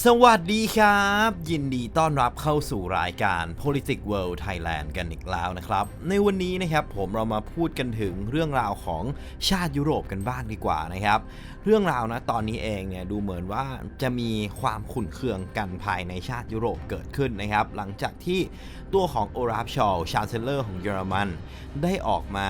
สวัสดีครับ ยินดีต้อนรับเข้าสู่รายการ Politics World Thailand กันอีกแล้วนะครับ ในวันนี้นะครับผมเรามาพูดกันถึงเรื่องราวของชาติยุโรปกันบ้างดีกว่านะครับ เรื่องราวนะตอนนี้เองเนี่ยดูเหมือนว่าจะมีความขุ่นเคืองกันภายในชาติยุโรปเกิดขึ้นนะครับ หลังจากที่ตัวของโอราฟชอลชา n เซลเลอร์ของเยอรมัน ได้ออกมา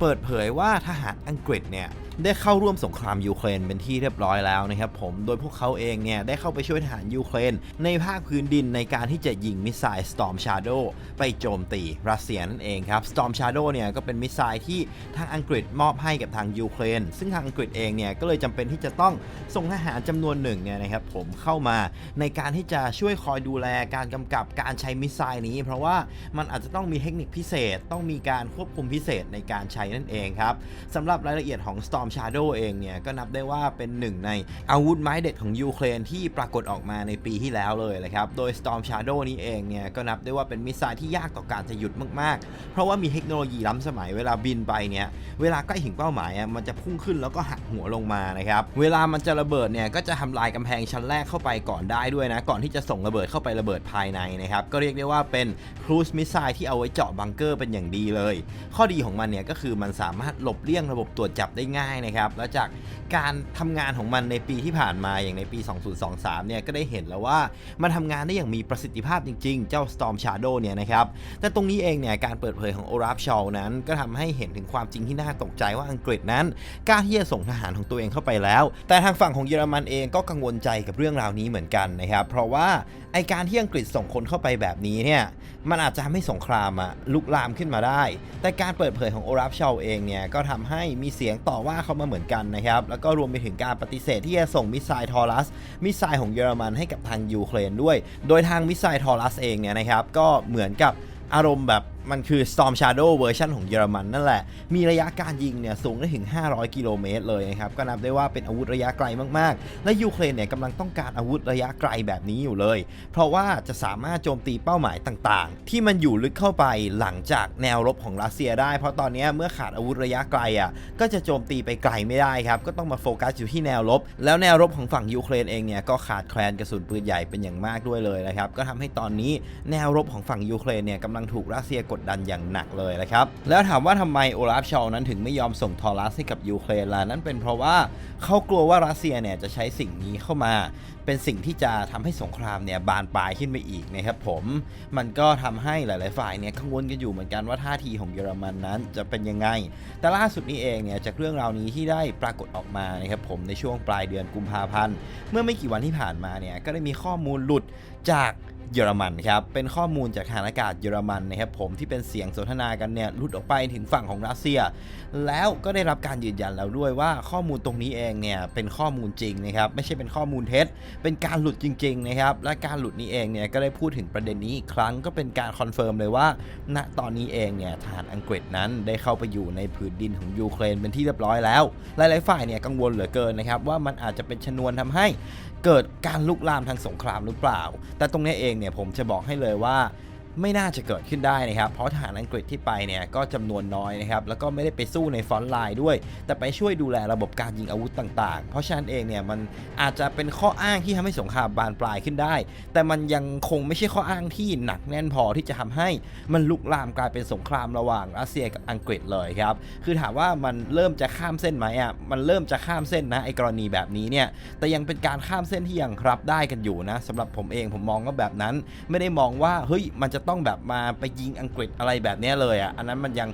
เปิดเผยว่าทหารอังกฤษเนี่ยได้เข้าร่วมสงครามยูเครนเป็นที่เรียบร้อยแล้วนะครับผม โดยพวกเขาเองเนี่ยได้เข้าไปช่วยทหารยูเครน ในภาคพื้นดินในการที่จะยิงมิสไซล์ Storm Shadow ไปโจมตีรัสเซียนั่นเองครับ Storm Shadow เนี่ยก็เป็นมิสไซล์ที่ทางอังกฤษมอบให้กับทางยูเครน ซึ่งทางอังกฤษเองเนี่ยก็เลยจำเป็นที่จะต้องส่งทหารจำนวนหนึ่งเนี่ยนะครับผมเข้ามาในการที่จะช่วยคอยดูแลการกำกับการใช้มิสไซล์นี้ เพราะว่ามันอาจจะต้องมีเทคนิคพิเศษ ต้องมีการควบคุมพิเศษในการใช้นั่นเองครับสำหรับรายละเอียดของ Storm Shadow เองเนี่ยก็นับได้ว่าเป็นหนึ่งในอาวุธไม้เด็ดของยูเครนที่ปรากฏออกมาในปีที่แล้วเลยนะครับโดย Storm Shadow นี้เองเนี่ยก็นับได้ว่าเป็นมิสไซล์ที่ยากต่อการจะหยุดมากๆ เพราะว่ามีเทคโนโลยีล้ำสมัยเวลาบินไปเนี่ยเวลาใกล้ถึงเป้าหมายอะมันจะพุ่งขึ้นแล้วก็หักหัวลงมานะครับเวลามันจะระเบิดเนี่ยก็จะทำลายกำแพงชั้นแรกเข้าไปก่อนได้ด้วยนะก่อนที่จะส่งระเบิดเข้าไประเบิดภายในนะครับก็เรียกได้ว่าเป็นครูซมิสไซล์ที่เอาไว้เจาะบังเกอร์เป็นอย่างดีเลย ข้อดีของมันเนี่ยก็คือมันสามารถหลบเลี่ยงระบบตรวจจับได้ง่ายนะครับแล้วจากการทำงานของมันในปีที่ผ่านมาอย่างในปี 2023 เนี่ยก็ได้เห็นแล้วว่ามันทำงานได้อย่างมีประสิทธิภาพจริงๆ เจ้า Storm Shadow เนี่ยนะครับแต่ตรงนี้เองเนี่ยการเปิดเผยของโอราฟชอลนั้นก็ทำให้เห็นถึงความจริงที่น่าตกใจว่าอังกฤษนั้นกล้าที่จะส่งทหารของตัวเองเข้าไปแล้ว แต่ทางฝั่งของเยอรมันเองก็กังวลใจกับเรื่องราวนี้เหมือนกันนะครับเพราะว่าไอการที่อังกฤษส่งคนเข้าไปแบบนี้เนี่ยมันอาจจะทำให้สงครามอะลุกลามขึ้นมาได้ แต่การเปิดเผยของโอราฟชาเองเนี่ยก็ทำให้มีเสียงต่อว่าเขามาเหมือนกันนะครับ แล้วก็รวมไปถึงการปฏิเสธที่จะส่งมิสไซล์ทอรัส มิสไซล์ของเยอรมันให้กับทางยูเครนด้วย โดยทางมิสไซล์ทอรัสเองเนี่ยนะครับก็เหมือนกับอารมณ์แบบมันคือ Storm Shadow เวอร์ชันของเยอรมันนั่นแหละ มีระยะการยิงเนี่ยสูงได้ถึง 500 กิโลเมตรเลยนะครับ ก็นับได้ว่าเป็นอาวุธระยะไกลมากๆ และยูเครนเนี่ยกำลังต้องการอาวุธระยะไกลแบบนี้อยู่เลย เพราะว่าจะสามารถโจมตีเป้าหมายต่างๆ ที่มันอยู่ลึกเข้าไปหลังจากแนวรบของรัสเซียได้ เพราะตอนนี้เมื่อขาดอาวุธระยะไกลอะก็จะโจมตีไปไกลไม่ได้ครับ ก็ต้องมาโฟกัสอยู่ที่แนวรบ แล้วแนวรบของฝั่งยูเครนเองเนี่ยก็ขาดแคลนกระสุนปืนใหญ่เป็นอย่างมากด้วยเลยนะครับ ก็ทำให้ตอนนี้แนวรบของฝั่งยูเครนเนี่ยกำลังถูกรัสเซียกดดันอย่างหนักเลยนะครับ แล้วถามว่าทำไมโอลาฟชอลนั้นถึงไม่ยอมส่งทอรัสให้กับยูเครนล่ะนั่นเป็นเพราะว่าเขากลัวว่ารัสเซียเนี่ยจะใช้สิ่งนี้เข้ามา เป็นสิ่งที่จะทำให้สงครามเนี่ยบานปลายขึ้นไปอีกนะครับผมมันก็ทำให้หลาย ๆ ฝ่ายเนี่ยกังวลกันอยู่เหมือนกันว่าท่าทีของเยอรมันนั้นจะเป็นยังไง แต่ล่าสุดนี้เองเนี่ยจากเรื่องราวนี้ที่ได้ปรากฏออกมานะครับผมในช่วงปลายเดือนกุมภาพันธ์เมื่อไม่กี่วันที่ผ่านมาเนี่ยก็ได้มีข้อมูลหลุดจาก เยอรมันครับ เป็นข้อมูลจากทางอากาศเยอรมันนะครับผมที่เป็นเสียงสนทนากันเนี่ยหลุดออกไปถึงฝั่งของรัสเซีย แล้วก็ได้รับการยืนยันแล้วด้วยว่าข้อมูลตรงนี้เองเนี่ยเป็นข้อมูลจริงนะครับไม่ใช่เป็นข้อมูลเท็จ เป็นการหลุดจริงๆนะครับและการหลุดนี้เองเนี่ยก็ได้พูดถึงประเด็นนี้อีกครั้งก็เป็นการคอนเฟิร์มเลยว่า ณตอนนี้เองเนี่ยทหารอังกฤษนั้นได้เข้าไปอยู่ในผืนดินของยูเครนเป็นที่เรียบร้อยแล้ว หลายๆฝ่ายเนี่ยกังวลเหลือเกินนะครับว่ามันอาจจะเป็นชนวนทำให้เกิดการลุกลามทางสงครามหรือเปล่า แต่ตรงนี้เองเนี่ยผมจะบอกให้เลยว่า ไม่น่าจะเกิดขึ้นได้นะครับ เพราะทหารอังกฤษที่ไปเนี่ยก็จำนวนน้อยนะครับ แล้วก็ไม่ได้ไปสู้ในฟอนต์ไลน์ด้วย แต่ไปช่วยดูแลระบบการยิงอาวุธต่างๆ เพราะฉะนั้นเองเนี่ยมันอาจจะเป็นข้ออ้างที่ทำให้สงครามบานปลายขึ้นได้ แต่มันยังคงไม่ใช่ข้ออ้างที่หนักแน่นพอที่จะทำให้มันลุกลามกลายเป็นสงครามระหว่างรัสเซียกับอังกฤษเลยครับ คือถามว่ามันเริ่มจะข้ามเส้นไหมอะ มันเริ่มจะข้ามเส้นนะไอ้กรณีแบบนี้เนี่ย แต่ยังเป็นการข้ามเส้นที่ยังรับได้กันอยู่นะสำหรับผมเองผมมองว่าแบบนั้น ไม่ได้มองว่าเฮ้ยมันจะต้องแบบมาไปยิงอังกฤษอะไรแบบนี้เลยอะอันนั้นมันยัง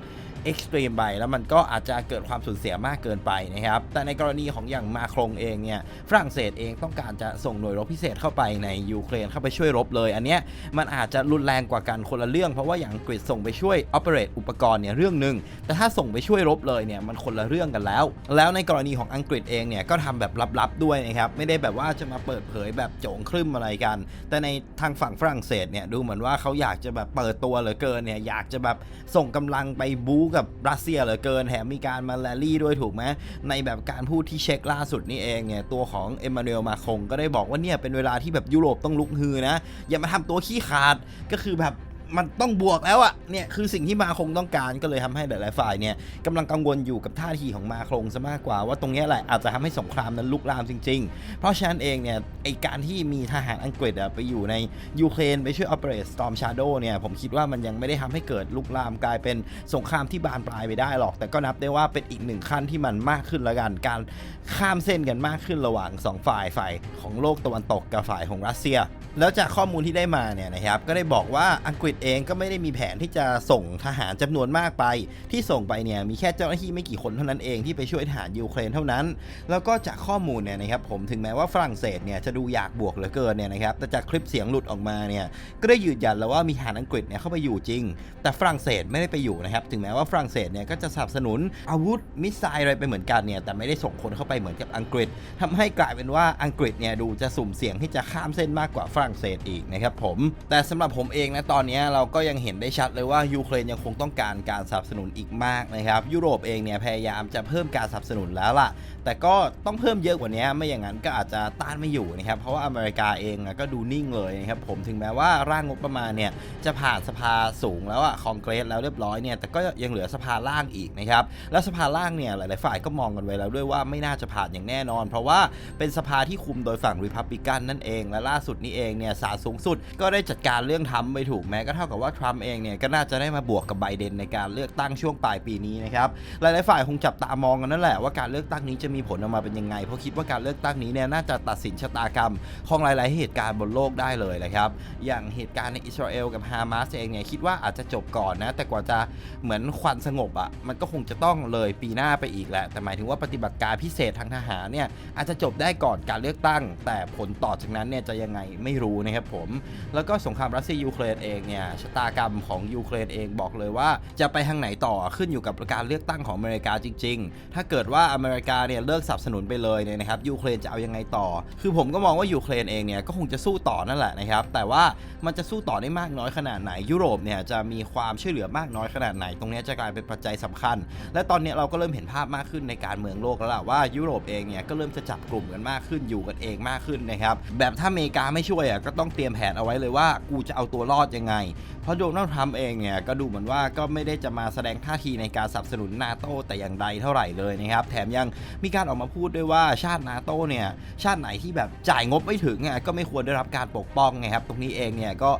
เอ็กซ์ตรีมไปแล้วมันก็อาจจะเกิดความสูญเสียมากเกินไปนะครับ แต่ในกรณีของอย่างมาครงเองเนี่ยฝรั่งเศสเองต้องการจะส่งหน่วยรบพิเศษเข้าไปในยูเครนเข้าไปช่วยรบเลย อันเนี้ยมันอาจจะรุนแรงกว่ากันคนละเรื่อง เพราะว่าอย่างอังกฤษส่งไปช่วย operate อุปกรณ์เนี่ยเรื่องหนึ่งแต่ถ้าส่งไปช่วยรบเลยเนี่ยมันคนละเรื่องกันแล้ว แล้วในกรณีของอังกฤษเองเนี่ยก็ทำแบบลับๆด้วยนะครับไม่ได้แบบว่าจะมาเปิดเผยแบบโจงครึ่มอะไรกัน แต่ในทางฝั่งฝรั่งเศสเนี่ยดูเหมือนว่าเขาอยากจะแบบเปิดตัวเหลือเกินเนี่ยอยากจะแบบส่งกำลังไปบู๊กับรัสเซียเหลือเกินแถมมีการมาแรลลี่ด้วยถูกไหมในแบบการพูดที่เช็คล่าสุดนี่เองเนี่ยตัวของเอ็มมานูเอลมาคงก็ได้บอกว่าเนี่ยเป็นเวลาที่แบบยุโรปต้องลุกฮือนะอย่ามาทำตัวขี้ขาดก็คือแบบ มันต้องบวกแล้วอะเนี่ยคือสิ่งที่มาคงต้องการก็เลยทำให้หลายๆฝ่ายเนี่ยกำลังกังวลอยู่กับท่าทีของมาครงซะมากกว่าว่าตรงนี้แหละอาจจะทำให้สงครามนั้นลุกลามจริง ๆ เพราะฉะนั้นเองเนี่ยไอการที่มีทหารอังกฤษอะไปอยู่ในยูเครนไปช่วย Operate Storm Shadow เนี่ยผมคิดว่ามันยังไม่ได้ทำให้เกิดลุกลามกลายเป็นสงครามที่บานปลายไปได้หรอก แต่ก็นับได้ว่าเป็นอีกหนึ่งขั้นที่มันมากขึ้นละกันการข้ามเส้นกันมากขึ้นระหว่างสองฝ่ายฝ่ายของโลกตะวันตกกับฝ่ายของรัสเซีย แล้วจากข้อมูลที่ได้มาเนี่ยนะครับก็ได้บอกว่าอังกฤษเองก็ไม่ได้มีแผนที่จะส่งทหารจำนวนมากไป ที่ส่งไปเนี่ยมีแค่เจ้าหน้าที่ไม่กี่คนเท่านั้นเองที่ไปช่วยทหารยูเครนเท่านั้น แล้วก็จากข้อมูลเนี่ยนะครับผมถึงแม้ว่าฝรั่งเศสเนี่ยจะดูอยากบวกเหลือเกินเนี่ยนะครับแต่จากคลิปเสียงหลุดออกมาเนี่ยก็ได้ยืนยันแล้วว่ามีทหารอังกฤษเนี่ยเข้าไปอยู่จริง แต่ฝรั่งเศสไม่ได้ไปอยู่นะครับถึงแม้ว่าฝรั่งเศสเนี่ยก็จะสนับสนุนอาวุธมิสไซล์อะไรไปเหมือนกันเนี่ยแต่ไม่ได้ส่งคนเข้าไปเหมือนกับอังกฤษทำให้กลายเป็นว่าอังกฤษเนี่ยดูจะสุ่มเสี่ยงที่จะข้ามเส้นมากกว่าฝรั่งเศสอีกนะครับผมแต่สำหรับผมเองนะตอนนี้เราก็ยังเห็นได้ชัดเลยว่ายูเครนยังคงต้องการการสนับสนุนอีกมากนะครับ ยุโรปเองเนี่ยพยายามจะเพิ่มการสนับสนุนแล้วล่ะ แต่ก็ต้องเพิ่มเยอะกว่านี้ไม่อย่างนั้นก็อาจจะต้านไม่อยู่นะครับเพราะว่าอเมริกาเองก็ดูนิ่งเลยนะครับผมถึงแม้ว่าร่างงบประมาณเนี่ยจะผ่านสภาสูงแล้วอะคองเกรสแล้วเรียบร้อยเนี่ยแต่ก็ยังเหลือสภาล่างอีกนะครับแล้วสภาล่างเนี่ยหลาย ๆ ฝ่ายก็มองกันไว้แล้วด้วยว่าไม่น่าจะผ่านอย่างแน่นอน เพราะว่าเป็นสภาที่คุมโดยฝั่งริพับลิกันนั่นเองและล่าสุดนี้เองเนี่ยศาลสูงสุด ก็ได้จัดการเรื่องทำไปถูกแม้ก็เท่ากับว่าทรัมป์เองเนี่ยก็น่าจะได้มาบวกกับไบเดนในการเลือกตั้งช่วงปลายปีนี้นะครับหลายๆฝ่ายคงจับตามองกันนั่นแหละว่าการเลือกตั้งนี้จะมีผลออกมาเป็นยังไง เพราะคิดว่าการเลือกตั้งนี้เนี่ยน่าจะตัดสินชะตากรรมของหลายๆ เหตุการณ์บนโลกได้เลยนะครับอย่างเหตุการณ์ในอิสราเอลกับฮามาสเองเนี่ยคิดว่าอาจจะจบก่อนนะแต่กว่าจะเหมือนควันสงบอะ่ะมันก็คงจะต้องเลยปีหน้าไปอีกแหละแต่หมายถึงว่าปฏิบัติการพิเศษทางทหารเนี่ยอาจจะจบได้ก่อนการเลือกตั้ง แต่ผลต่อจากนั้นเนี่ยจะยังไงไม่รู้นะครับผมแล้วก็สงครามรัสเซียยูเครนเองเนี่ยชะตากรรมของยูเครนเองบอกเลยว่าจะไปทางไหนต่อขึ้นอยู่กับการเลือกตั้งของอเมริกาจริง ๆ ถ้าเกิดว่าอเมริกาเนี่ยเลิกสนับสนุนไปเลยเนี่ยนะครับยูเครนจะเอายังไงต่อ คือผมก็มองว่ายูเครนเองเนี่ยก็คงจะสู้ต่อนั่นแหละนะครับ แต่ว่ามันจะสู้ต่อได้มากน้อยขนาดไหนยุโรปเนี่ยจะมีความช่วยเหลือมากน้อยขนาดไหน ตรงนี้จะกลายเป็นปัจจัยสำคัญ และตอนนี้เราก็เริ่มเห็นภาพมากขึ้นในการเมืองโลกแล้วล่ะว่ายุโรปเองเนี่ยก็เริ่มจะจับกลุ่มกันมากขึ้นอยู่กันเองมากขึ้นนะครับแบบถ้าอเมริกาไม่ช่วยอะก็ต้องเตรียมแผนเอาไว้เลยว่ากูจะเอาตัวรอดยังไงเพราะโดนัลด์ทรัมป์เองเนี่ยก็ดูเหมือนว่าก็ไม่ได้จะมาแสดงท่าทีในการสนับสนุนนาโตแต่อย่างใดเท่าไหร่เลยนะครับ แถมยังมีการออกมาพูดด้วยว่าชาตินาโตเนี่ยชาติไหนที่แบบจ่ายงบไม่ถึงอะก็ไม่ควรได้รับการปกป้องไงครับ ตรงนี้เองเนี่ยก็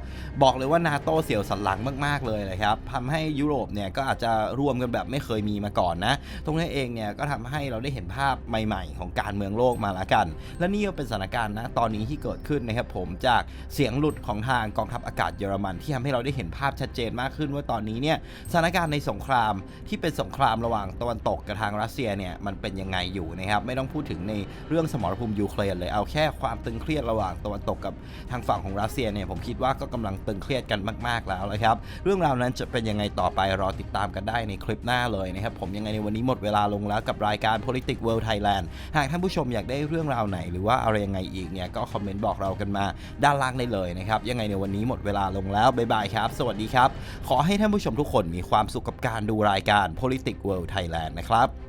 บอกเลยว่านาโตเสียวสันหลังมากๆเลยนะครับทำให้ยุโรปเนี่ยก็อาจจะรวมกันแบบไม่เคยมีมาก่อนนะ ตรงนี้เองเนี่ยก็ทำให้เราได้เห็นภาพใหม่ ๆ ของการเมืองโลกมาละกัน และนี่ก็เป็นสถานการณ์นะตอนนี้ที่เกิดขึ้นนะครับผมจากเสียงหลุดของทางกองทัพอากาศเยอรมันที่ทำให้เราได้เห็นภาพชัดเจนมากขึ้นว่าตอนนี้เนี่ยสถานการณ์ในสงครามที่เป็นสงครามระหว่างตะวันตกกับทางรัสเซียเนี่ยมันเป็นยังไงอยู่นะครับไม่ต้องพูดถึงในเรื่องสมรภูมิยูเครนเลยเอาแค่ความตึงเครียดระหว่างตะวันตกกับทางฝั่งของรัสเซียเนี่ยผมคิดว่าก็กำลังตึงเครียดกันมาก ๆแล้วนะครับเรื่องราวนั้นจะเป็นยังไงต่อไปรอติดตามกันได้ในคลิปหน้าเลยนะครับผมยังไงในวันนี้หมดเวลาลงแล้วกับรายการ Politics World Thailand หากท่านผู้ชมอยากได้เรื่องราวไหน หรือว่าอะไรยังไงอีกเนี่ยก็คอมเมนต์บอกเรากันมาด้านล่างได้เลยนะครับยังไงในวันนี้หมดเวลาลงแล้วบ๊ายบายครับ สวัสดีครับ ขอให้ท่านผู้ชมทุกคนมีความสุขกับการดูรายการ Politics World Thailand นะครับ